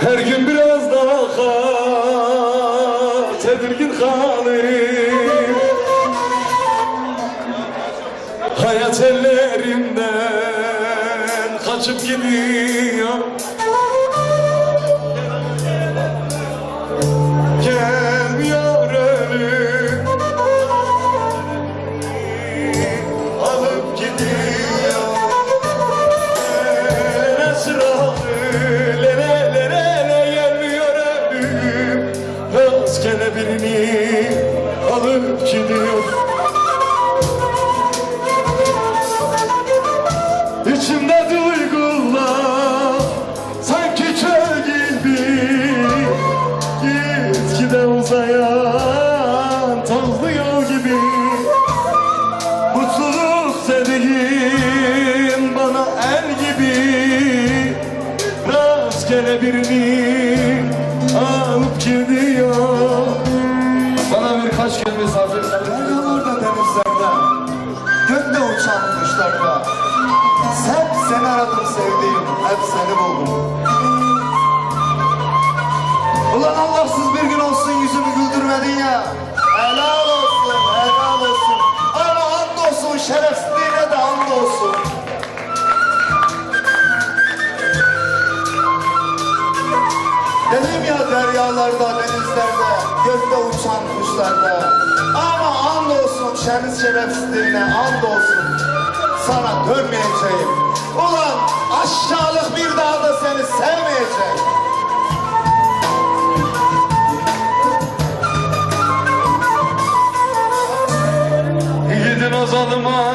Her gün biraz daha tedirgin halim Hayat ellerimden kaçıp gidiyor Birini alıp gidiyor. İçimde duygular sanki çöl gibi Gitgide uzayan tozlu yol gibi. Mutluluk dediğin bana el gibi Rastgele birini alıp gidiyor Bana birkaç gün misafir Yağmurda denizlerde, gökte uçan kuşlarda Hep seni aradım sevdiğim, hep seni buldum. Ulan Allahsız bir gün olsun yüzümü güldürmedin ya. Helal Dedim ya deryalarda, denizlerde, gökte uçan kuşlarda. Ama and olsun şerif şerefsizliğine and olsun Sana dönmeyeceğim. Ulan aşağılık bir daha da seni sevmeyeceğim. Gidin o zalıma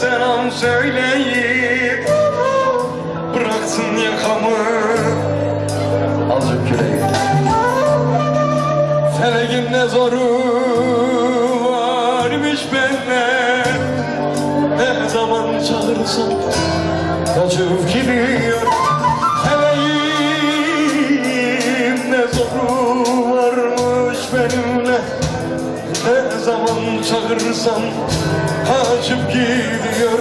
selam söyleyip Bıraksın yakamı Azıcık küreği Feleğin ne zoru varmış bende Ne zaman çağırsam kaçıp gidiyor. Feleğin ne zoru varmış benimle? Ne zaman çağırırsam kaçıp gidiyor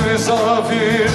misafir